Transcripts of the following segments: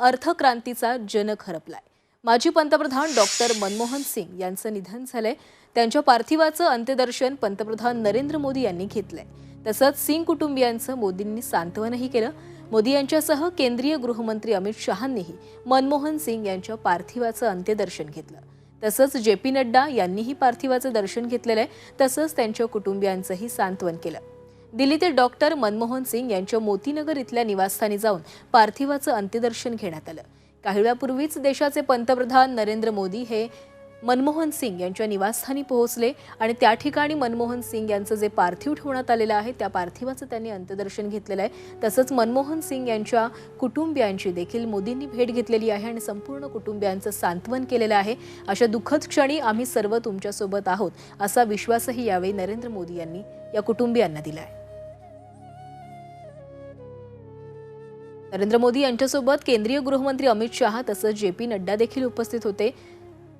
अर्थक्रांतीचा जनक हरपलाय. माजी पंतप्रधान डॉक्टर मनमोहन सिंग यांचं निधन झालंय. त्यांच्या पार्थिवाचं अंत्यदर्शन पंतप्रधान नरेंद्र मोदी यांनी घेतलंय. तसंच सिंग कुटुंबियांचं मोदींनी सांत्वनही केलं. मोदी यांच्यासह केंद्रीय गृहमंत्री अमित शहांनीही मनमोहन सिंग यांच्या पार्थिवाचं अंत्यदर्शन घेतलं. तसंच जे पी नड्डा यांनीही पार्थिवाचं दर्शन घेतलेलं आहे. तसंच त्यांच्या कुटुंबियांचंही सांत्वन केलं. दिल्लीतील डॉक्टर मनमोहन सिंग यांच्या मोतीनगर इथल्या निवासस्थानी जाऊन पार्थिवाचं अंत्यदर्शन घेण्यात आलं. काही वेळापूर्वीच देशाचे पंतप्रधान नरेंद्र मोदी हे मनमोहन सिंग यांच्या निवासस्थानी पोहोचले आणि त्या ठिकाणी मनमोहन सिंग यांचं जे पार्थिव ठेवण्यात आलेलं आहे त्या पार्थिवाचं त्यांनी अंत्यदर्शन घेतलेलं आहे. तसंच मनमोहन सिंग यांच्या कुटुंबियांची देखील मोदींनी भेट घेतलेली आहे आणि संपूर्ण कुटुंबियांचं सांत्वन केलेलं आहे. अशा दुःखद क्षणी आम्ही सर्व तुमच्यासोबत आहोत असा विश्वासही यावेळी नरेंद्र मोदी यांनी या कुटुंबियांना दिला आहे नरेंद्र मोदी यांच्यासोबत केंद्रीय गृहमंत्री अमित शहा तसंच जे पी नड्डा देखील उपस्थित होते.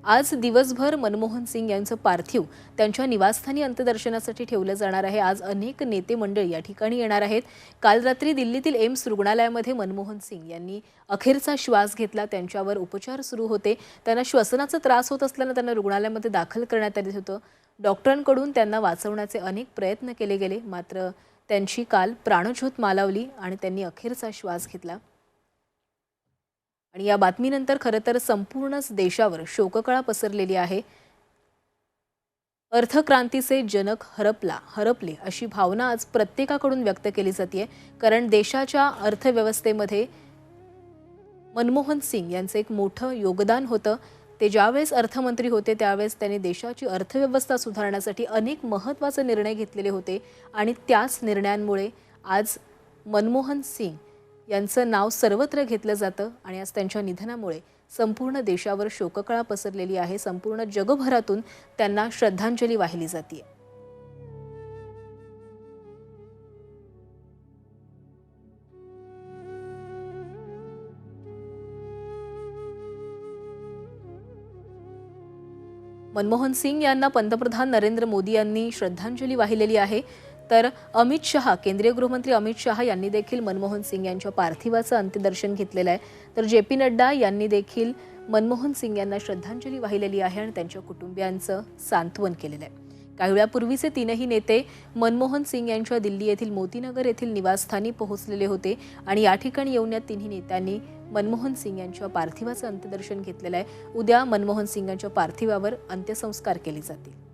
आज दिवसभर मनमोहन सिंग यांचं पार्थिव त्यांच्या निवासस्थानी अंत्यदर्शनासाठी ठेवलं जाणार आहे. आज अनेक नेते मंडळी या ठिकाणी येणार आहेत. काल रात्री दिल्लीतील एम्स रुग्णालयामध्ये मनमोहन सिंग यांनी अखेरचा श्वास घेतला. त्यांच्यावर उपचार सुरू होते. त्यांना श्वसनाचा त्रास होत असल्यानं त्यांना रुग्णालयामध्ये दाखल करण्यात आलं होतं. डॉक्टरांकडून त्यांना वाचवण्याचे अनेक प्रयत्न केले गेले. मात्र त्यांची काल प्राणज्योत मालावली आणि त्यांनी अखेरचा श्वास घेतला. आणि या बातमीनंतर खरं तर संपूर्णच देशावर शोककळा पसरलेली आहे. अर्थक्रांतीचे जनक हरपला हरपले अशी भावना आज प्रत्येकाकडून व्यक्त केली जाते कारण देशाच्या अर्थव्यवस्थेमध्ये मनमोहन सिंग यांचं एक मोठं योगदान होतं. ते ज्यावेळेस अर्थमंत्री होते त्यावेळेस त्यांनी देशाची अर्थव्यवस्था सुधारण्यासाठी अनेक महत्त्वाचे निर्णय घेतलेले होते. आणि त्याच निर्णयांमुळे आज मनमोहन सिंग यांचं नाव सर्वत्र घेतलं जातं आणि आज त्यांच्या निधनामुळे संपूर्ण देशावर शोककळा पसरलेली आहे. संपूर्ण जगभरातून त्यांना श्रद्धांजली वाहिली जाते मनमोहन सिंग यांना पंतप्रधान नरेंद्र मोदी यांनी श्रद्धांजली वाहिलेली आहे. तर अमित शहा केंद्रीय गृहमंत्री अमित शहा यांनी देखील मनमोहन सिंग यांच्या पार्थिवाचं अंत्यदर्शन घेतलेलं आहे. तर जे पी नड्डा यांनी देखील मनमोहन सिंग यांना श्रद्धांजली वाहिलेली आहे आणि त्यांच्या कुटुंबियांचं सांत्वन केलेलं आहे. काही वेळापूर्वीचे तीनही नेते मनमोहन सिंग यांच्या दिल्ली येथील मोतीनगर येथील निवासस्थानी पोहोचलेले होते आणि या ठिकाणी येऊन या तिन्ही नेत्यांनी मनमोहन सिंग यांच्या पार्थिवाचं अंत्यदर्शन घेतलेलं आहे. उद्या मनमोहन सिंग यांच्या पार्थिवावर अंत्यसंस्कार केले जातील.